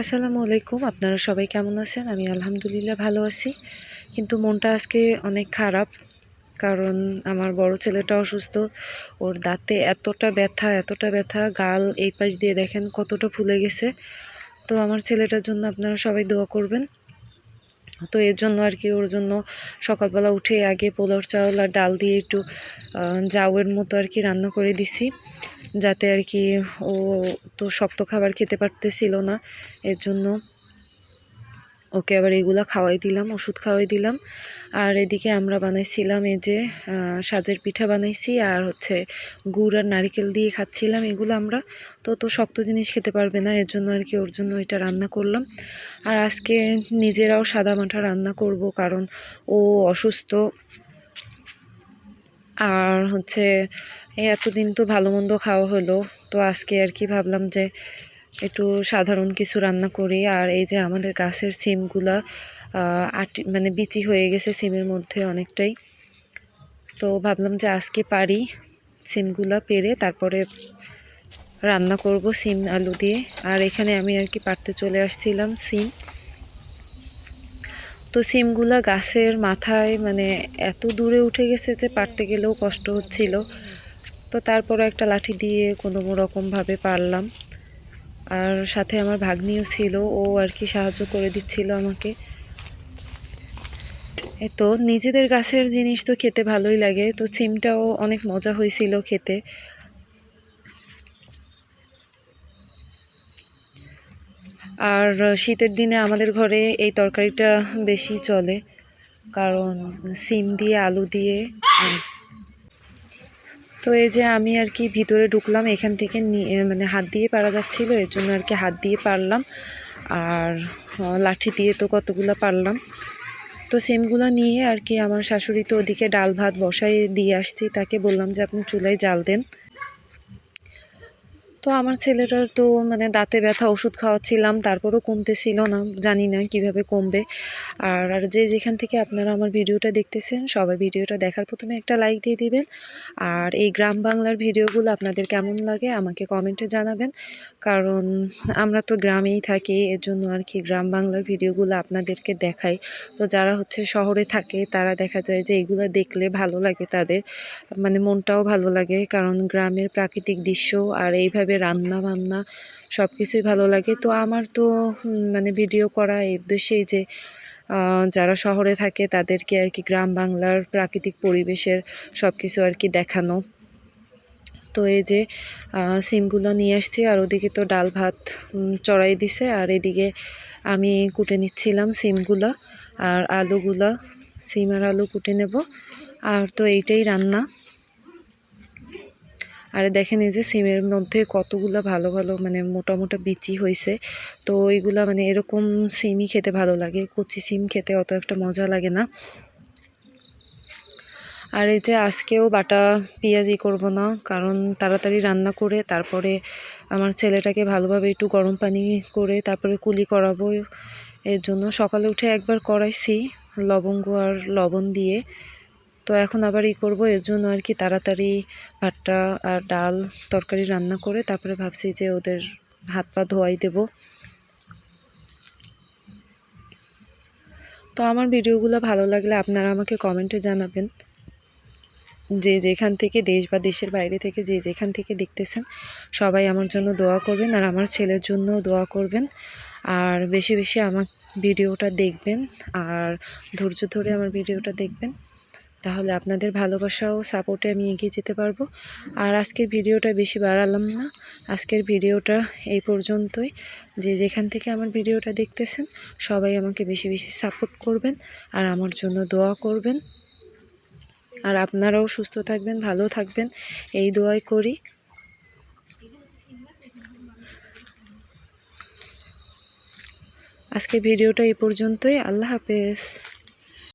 আসসালামু আলাইকুম। আপনারা সবাই কেমন আছেন? আমি আলহামদুলিল্লাহ ভালো আছি। কিন্তু মনটা আজকে অনেক খারাপ, কারণ আমার বড় ছেলেটা অসুস্থ। ওর দাঁতে এতটা ব্যথা এতটা ব্যথা, গাল এই পাশ দিয়ে দেখেন কতটা ফুলে গেছে। তো আমার ছেলেটার জন্য আপনারা সবাই দোয়া করবেন। তো এর জন্য আর কি ওর জন্য সকালবেলা উঠে আগে পোলার চাউল আর ডাল দিয়ে একটু জাউয়ের মতো আর কি রান্না করে দিছি। যাতে আর কি ও তো শক্ত খাবার খেতে পারতেছিল না, এর জন্য। ওকে আবার এগুলা খাওয়াই দিলাম, ওষুধ খাওয়াই দিলাম। আর এদিকে আমরা বানাইছিলাম এই যে সাজের পিঠা বানাইছি আর হচ্ছে গুড় আর নারিকেল দিয়ে খাচ্ছিলাম এগুলো আমরা। তো তো শক্ত জিনিস খেতে পারবে না, এর জন্য আর কি ওর জন্য এটা রান্না করলাম। আর আজকে নিজেরাও সাদা মাঠা রান্না করব কারণ ও অসুস্থ। আর হচ্ছে এতদিন তো ভালো মন্দ খাওয়া হলো, তো আজকে আর কি ভাবলাম যে একটু সাধারণ কিছু রান্না করি। আর এই যে আমাদের গাছের সিমগুলা আটি মানে বিচি হয়ে গেছে সিমের মধ্যে অনেকটাই। তো ভাবলাম যে আজকে পারি সিমগুলা পেরে, তারপরে রান্না করব সিম আলু দিয়ে। আর এখানে আমি আর কি পারতে চলে আসছিলাম সিম। তো সিমগুলা গাছের মাথায় মানে এত দূরে উঠে গেছে যে পারতে গেলেও কষ্ট হচ্ছিল। তো তারপরে একটা লাঠি দিয়ে কোনো রকমভাবে পারলাম। আর সাথে আমার ভাগ্নিও ছিল, ও আর কি সাহায্য করে দিচ্ছিল আমাকে। তো, নিজেদের গাছের জিনিস তো খেতে ভালোই লাগে, তো সিমটাও অনেক মজা হয়েছিল খেতে। আর শীতের দিনে আমাদের ঘরে এই তরকারিটা বেশি চলে, কারণ সিম দিয়ে, আলু দিয়ে তো এই যে আমি আর কি ভিতরে ঢুকলাম, এখান থেকে নিয়ে মানে হাত দিয়ে পারা যাচ্ছিল, এর জন্য আর কি হাত দিয়ে পারলাম। আর লাঠি দিয়ে তো কতগুলো পারলাম। তো সেমগুলো নিয়ে আর কি আমার শাশুড়ি তো ওদিকে ডাল ভাত বসাই দিয়ে আসছি, তাকে বললাম যে আপনি চুলায় জাল দেন। তো আমার ছেলেটার তো মানে দাঁতে ব্যথা, ওষুধ খাওয়াচ্ছিলাম, তারপরও কমতেছিল না, জানি না কীভাবে কমবে। আর আর যে যেখান থেকে আপনারা আমার ভিডিওটা দেখতেছেন, সবাই ভিডিওটা দেখার প্রথমে একটা লাইক দিয়ে দিবেন। আর এই গ্রাম বাংলার ভিডিওগুলো আপনাদের কেমন লাগে আমাকে কমেন্টে জানাবেন। কারণ আমরা তো গ্রামেই থাকি এর জন্য আর কি গ্রাম বাংলার ভিডিওগুলো আপনাদেরকে দেখাই। তো যারা হচ্ছে শহরে থাকে, তারা দেখা যায় যে এগুলো দেখলে ভালো লাগে তাদের। মানে মনটাও ভালো লাগে, কারণ গ্রামের প্রাকৃতিক দৃশ্য আর এইভাবে রান্না বান্না সব কিছুই ভালো লাগে। তো আমার তো মানে ভিডিও করা এই উদ্দেশ্যেই যে যারা শহরে থাকে তাদেরকে আর কি গ্রাম বাংলার প্রাকৃতিক পরিবেশের সব কিছু আর কি দেখানো। তো এই যে সিমগুলো নিয়ে আসছি আর ওদিকে তো ডাল ভাত চড়াই দিছে আর এদিকে আমি কুটে নিচ্ছিলাম সিমগুলা আর আলুগুলা, সিম আর আলু কুটে নেব। আর তো এইটাই রান্না। আর দেখেন এই যে সিমের মধ্যে কতগুলা ভালো ভালো মানে মোটা মোটা বিচি হয়েছে তো এইগুলা মানে এরকম সিমই খেতে ভালো লাগে, কচি সিম খেতে অত একটা মজা লাগে না। আর এই যে আজকেও বাটা পেঁয়াজি করব না, কারণ তাড়াতাড়ি রান্না করে তারপরে আমার ছেলেটাকে ভালোভাবে একটু গরম পানি করে তারপরে কুলি করাবো, এর জন্য সকালে উঠে একবার করাইছি লবঙ্গ আর লবণ দিয়ে। তো এখন আবার ই করব, এর জন্য আর কি তাড়াতাড়ি ভাতটা আর ডাল তরকারি রান্না করে তারপরে ভাবছি যে ওদের হাত পা ধোয়াই দেব। তো আমার ভিডিওগুলো ভালো লাগলে আপনারা আমাকে কমেন্টে জানাবেন। যে যেখান থেকে দেশ বা দেশের বাইরে থেকে যে যেখান থেকে দেখতেছেন, সবাই আমার জন্য দোয়া করবেন আর আমার ছেলের জন্য দোয়া করবেন। আর বেশি বেশি আমার ভিডিওটা দেখবেন আর ধৈর্য ধরে আমার ভিডিওটা দেখবেন। তাহলে আপনাদের ভালোবাসা ও সাপোর্টে আমি এগিয়ে যেতে পারব। আর আজকের ভিডিওটা বেশি বাড়ালাম না। আজকের ভিডিওটা এই পর্যন্তই। যে যেখান থেকে আমার ভিডিওটা দেখতেছেন, সবাই আমাকে বেশি বেশি সাপোর্ট করবেন আর আমার জন্য দোয়া করবেন। আর আপনারাও সুস্থ থাকবেন, ভালো থাকবেন। এই দোয়াই করি। আজকে ভিডিওটা এই পর্যন্তই। আল্লাহ হাফেজ।